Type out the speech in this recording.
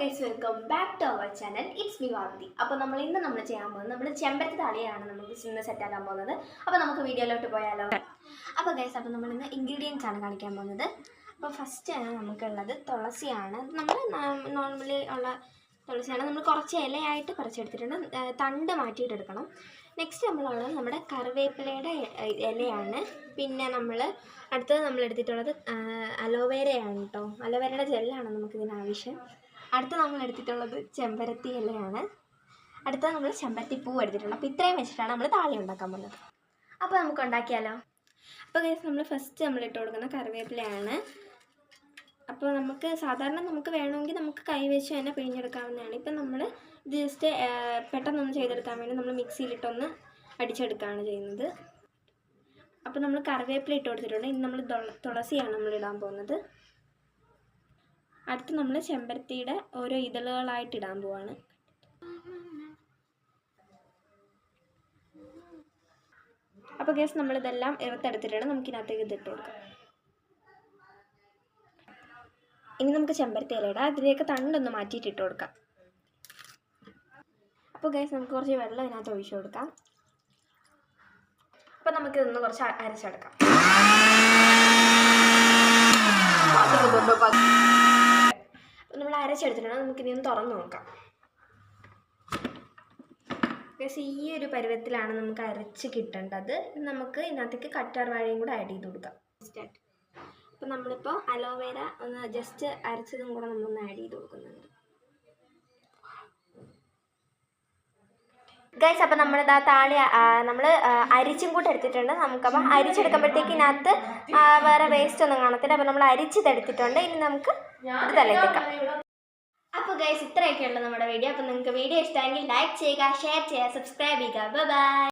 Guys welcome back to our channel it's me Varthi അപ്പോൾ നമ്മൾ ഇന്ന് നമ്മൾ ചെയ്യാൻ പോകുന്നത് നമ്മൾ ചെമ്പരത്തി തലയാണ് നമുക്ക് ഇന്ന് സെറ്റ് ആക്കാൻ പോകുന്നത്. അപ്പോൾ നമുക്ക് വീഡിയോയിലോട്ട് പോയാലോ? അപ്പോൾ ഗൈസ് അപ്പോൾ നമ്മൾ ഇന്ന് ഇൻഗ്രീഡിയൻസ് ആണ് കാണിക്കാൻ പോകുന്നത്. അപ്പോൾ ഫസ്റ്റ് ആണ് നമുക്കുള്ളത് തുളസിയാണ്. നമ്മൾ നോർമലി ഉള്ള തുളസിയാണ്. നമ്മൾ കുറച്ച് ഇലയായിട്ട് പറിച്ചെടുത്തിട്ടുണ്ട്. തണ്ട് മാറ്റിയിട്ട് എടുക്കണം. നെക്സ്റ്റ് നമ്മളുള്ളത് നമ്മുടെ കറിവേപ്പിലയുടെ ഇലയാണ്. പിന്നെ നമ്മൾ അടുത്തത് നമ്മൾ എടുത്തിട്ടുള്ളത് അലോവേരയാണ് കേട്ടോ അലോവേരയുടെ ജെല്ലാണ് നമുക്കിതിന് ആവശ്യം. അടുത്ത നമ്മൾ എടുത്തിട്ടുള്ളത് ചെമ്പരത്തി ഇലയാണ്. അടുത്ത നമ്മൾ ചെമ്പരത്തി പൂ എടുത്തിട്ടുണ്ട് അപ്പോൾ ഇത്രയും വെച്ചിട്ടാണ് നമ്മൾ താളി ഉണ്ടാക്കാൻ പോകുന്നത്. അപ്പോൾ നമുക്ക് ഉണ്ടാക്കിയാലോ? അപ്പോൾ കേസ് നമ്മൾ ഫസ്റ്റ് നമ്മൾ ഇട്ട് കൊടുക്കുന്ന കറിവേപ്പിലയാണ്. അപ്പോൾ നമുക്ക് സാധാരണ നമുക്ക് വേണമെങ്കിൽ നമുക്ക് കൈ വെച്ച് തന്നെ പിഴിഞ്ഞെടുക്കാവുന്നതാണ്. ഇപ്പം നമ്മൾ ജസ്റ്റ് പെട്ടെന്നൊന്ന് ചെയ്തെടുക്കാൻ വേണ്ടി നമ്മൾ മിക്സിയിലിട്ടൊന്ന് അടിച്ചെടുക്കുകയാണ് ചെയ്യുന്നത്. അപ്പോൾ നമ്മൾ കറിവേപ്പില ഇട്ട് കൊടുത്തിട്ടുണ്ട്. ഇനി നമ്മൾ തുളസിയാണ് നമ്മൾ ഇടാൻ പോകുന്നത്. അടുത്ത് നമ്മൾ ചെമ്പരത്തിയുടെ ഓരോ ഇതളുകളായിട്ട് ഇടാൻ പോവാണ്. അപ്പോൾ കേസ് നമ്മളിതെല്ലാം ഇറുത്തെടുത്തിട്ടുണ്ട് നമുക്കിനകത്തേക്ക് ഇതിട്ട് കൊടുക്കാം ഇനി നമുക്ക് ചെമ്പരത്തി ഇല ഇടാം. അതിലേക്ക് തണ്ടൊന്ന് മാറ്റിയിട്ട് ഇട്ട് കൊടുക്കാം. അപ്പോൾ ഗൈസ് നമുക്ക് കുറച്ച് വെള്ളം ഇതിനകത്ത് ഒഴിച്ചു കൊടുക്കാം. നമുക്ക് ഇതൊന്ന് കുറച്ച് അരച്ചെടുക്കാം അപ്പോൾ നമ്മൾ അരച്ചെടുത്തിട്ടുണ്ട് നമുക്കിനി ഒന്ന് തുറന്ന് നോക്കാം. ഈ ഒരു പരുവത്തിലാണ് നമുക്ക് അരച്ച് കിട്ടേണ്ടത്. നമുക്ക് ഇതിനകത്തേക്ക് കറ്റാർ വാഴയും കൂടെ ആഡ് ചെയ്ത് കൊടുക്കാം. സ്റ്റാർട്ട് അപ്പോൾ നമ്മളിപ്പോൾ അലോവേര ഒന്ന് ജസ്റ്റ് അരച്ചതും കൂടെ നമ്മളൊന്ന് ആഡ് ചെയ്ത് കൊടുക്കുന്നുണ്ട്. ഗൈസ് അപ്പോൾ നമ്മളിതാ താളി നമ്മൾ അരിച്ചും കൂടെ എടുത്തിട്ടുണ്ട്. നമുക്കപ്പോൾ അരിച്ചെടുക്കുമ്പോഴത്തേക്ക് ഇതിനകത്ത് വേറെ വേസ്റ്റ് ഒന്നും കാണത്തില്ല. അപ്പോൾ നമ്മൾ അരിച്ചതെടുത്തിട്ടുണ്ട്. ഇനി നമുക്ക് ഇത് തലയിലേക്കാം അപ്പോൾ ഗൈസ് ഇത്രയൊക്കെയുള്ള നമ്മുടെ വീഡിയോ അപ്പോൾ നിങ്ങൾക്ക് വീഡിയോ ഇഷ്ടമെങ്കിൽ ലൈക്ക് ചെയ്യുക ഷെയർ ചെയ്യുക സബ്സ്ക്രൈബ് ചെയ്യുക. ബൈ